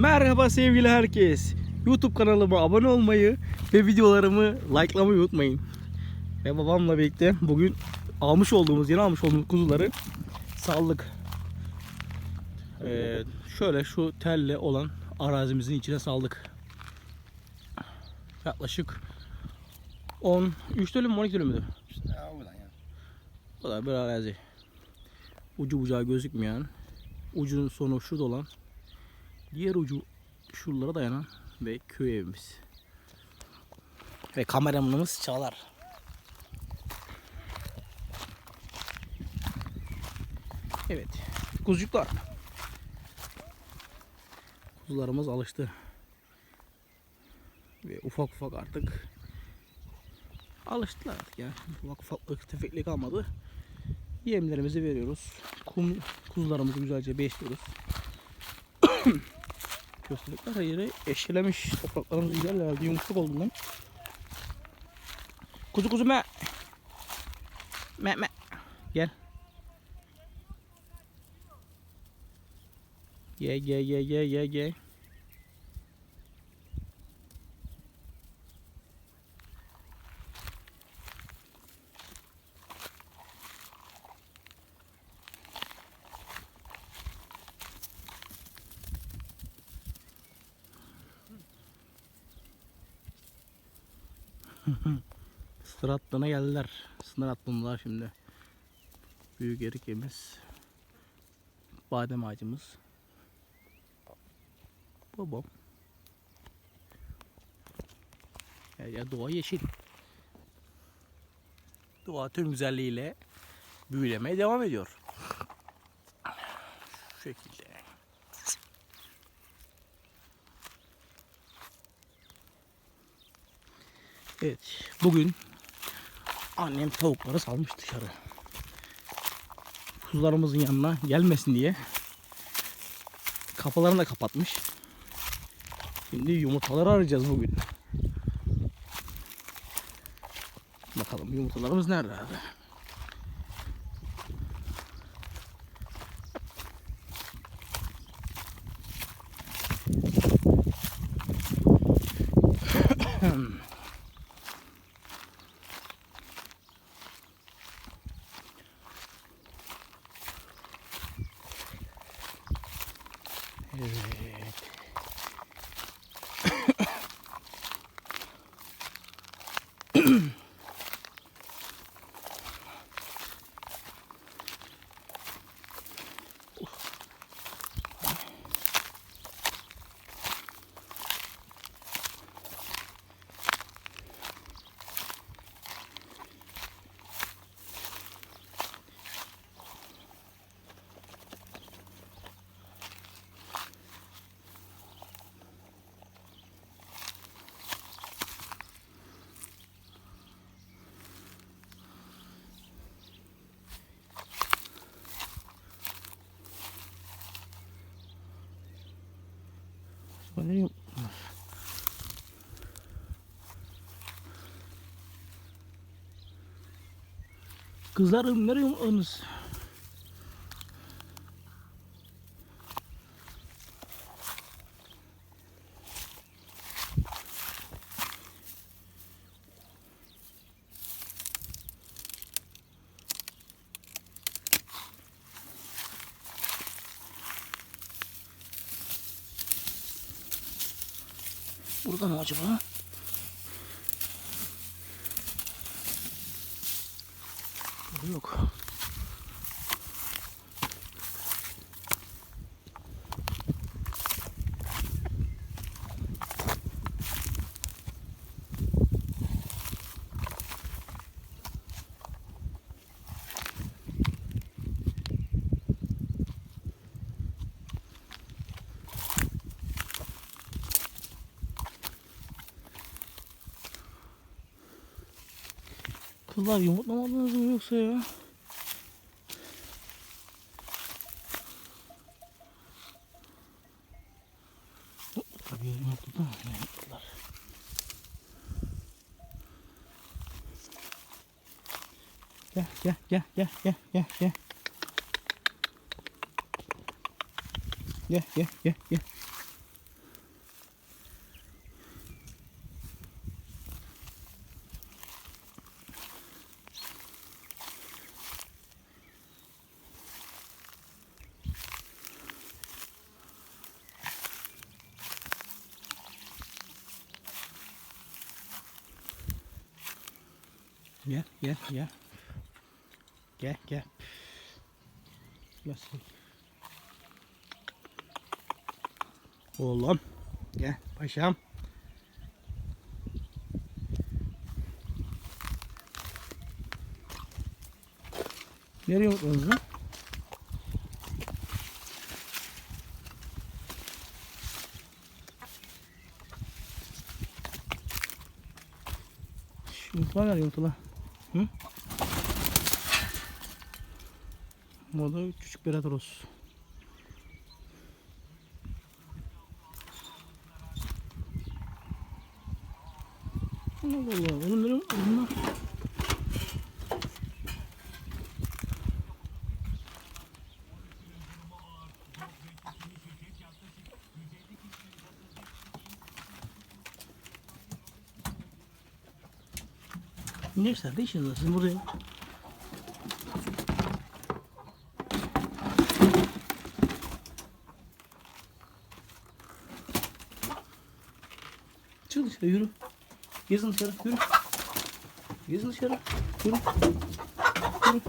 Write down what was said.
Merhaba sevgili herkes. YouTube kanalıma abone olmayı ve videolarımı likelamayı unutmayın. Ve babamla birlikte bugün almış olduğumuz, yeni almış olduğumuz kuzuları saldık. Ee, şöyle şu telle olan arazimizin içine saldık. Yaklaşık 10, 3 dönüm mü 12 dönüm buradan ya. Bu da bir arazi. Ucu bucağı gözükmeyen, ucunun sonu şurada olan, diğer ucu şuralara dayanan ve köy evimiz. Ve kameramanımız Çağlar. Evet, kuzucuklar. Kuzularımız alıştı. Ve ufak ufak artık alıştılar artık ya. Ufak ufak tefekli kalmadı. Yemlerimizi veriyoruz. Kum kuzularımızı güzelce besliyoruz. Köstebekler her yeri eşelemiş. Topraklarımız güzel herhalde yumuşak oldu lan. Kuzu kuzu me. Me me. Gel. Ye ye ye ye ye ye. Sınır hattına geldiler. Sınır hattındalar şimdi. Büyük erikeğimiz. Badem ağacımız. Babam. Ya, ya doğa yeşil. Doğa tüm güzelliğiyle büyülemeye devam ediyor. Şu şekilde. Evet, bugün annem tavukları salmış dışarı. Kuzularımızın yanına gelmesin diye kafalarını da kapatmış. Şimdi yumurtaları arayacağız bugün. Bakalım yumurtalarımız nerede abi? Yeah. Yum- Kızlarım nereye yumurtladınız? Burada mı acaba? Burada yok. Kızlar yumurtlamadınız mı yoksa ya? Tabii yumurtladı mı? Yumurtladılar? Gel gel gel gel gel gel gel. Gel gel gel gel. Gel gel gel. Gel gel. Sen. Oğlum. Gel paşam. Nereye yumurtladınız lan? Şu Yumurtalar nerede yumurtalar? Hı? Bu da küçük bir atros. Allah Allah. Onun nereye Neyse ne işiniz var sizin burada ya? Çık dışarı yürü. Gezin dışarı yürü. Gezin dışarı yürü. Yürü.